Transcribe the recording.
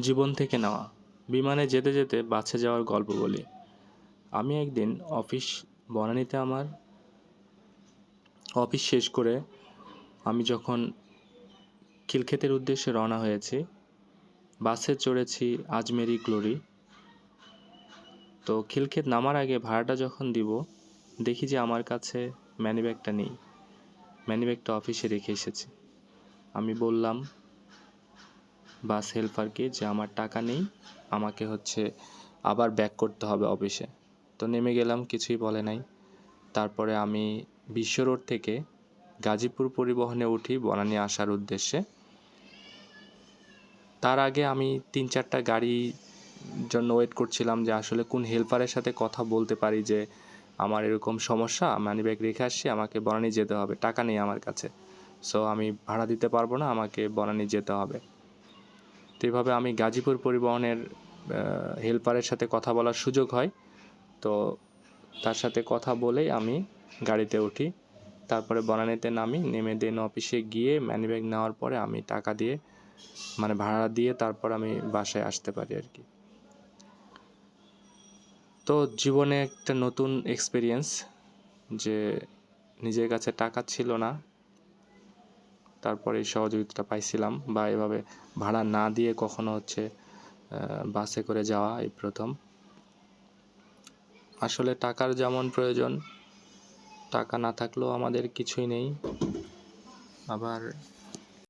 জীবন থেকে নেওয়া। বিমানে যেতে যেতে বাসে যাওয়ার গল্প বলি। আমি একদিন অফিস বনানীতে আমার অফিস শেষ করে আমি যখন খিলক্ষেতের উদ্দেশ্যে রওনা হয়েছি, বাসে চড়েছি আজমেরি গ্লোরি। তো খিলক্ষেত নামার আগে ভাড়াটা যখন দিব, দেখি যে আমার কাছে ম্যানিব্যাগটা নেই। ম্যানিব্যাগটা অফিসে রেখে এসেছি। আমি বললাম বাস হেল্পারকে যে আমার টাকা নেই, আমাকে হচ্ছে আবার ব্যাক করতে হবে অফিসে। তো নেমে গেলাম, কিছুই বলে নাই। তারপরে আমি বিশ্ব রোড থেকে গাজীপুর পরিবহনে উঠি বনানী আসার উদ্দেশ্যে। তার আগে আমি তিন চারটা গাড়ি জন্য ওয়েট করছিলাম যে আসলে কোন হেল্পারের সাথে কথা বলতে পারি যে আমার এরকম সমস্যা, মানি ব্যাগ রেখে আসছি, আমাকে বনানী যেতে হবে, টাকা নেই আমার কাছে। সো আমি ভাড়া দিতে পারব না, আমাকে বনানী যেতে হবে। তো এইভাবে আমি গাজীপুর পরিবহনের হেল্পারের সাথে কথা বলার সুযোগ হয়। তো তার সাথে কথা বলেই আমি গাড়িতে উঠি। তারপরে বনানীতে নামি, নেমে দেন অফিসে গিয়ে মানি ব্যাগ নেওয়ার পরে আমি টাকা দিয়ে মানে ভাড়া দিয়ে তারপর আমি বাসায় আসতে পারি আর কি। তো জীবনে একটা নতুন এক্সপিরিয়েন্স যে নিজের কাছে টাকা ছিল না তারপরে সহযোগিতাটা পাইছিলাম বা এভাবে ভাড়া না দিয়ে কখনো হচ্ছে বাসে করে যাওয়া এই প্রথম। আসলে টাকার যেমন প্রয়োজন, টাকা না থাকলেও আমাদের কিছুই নেই। আবার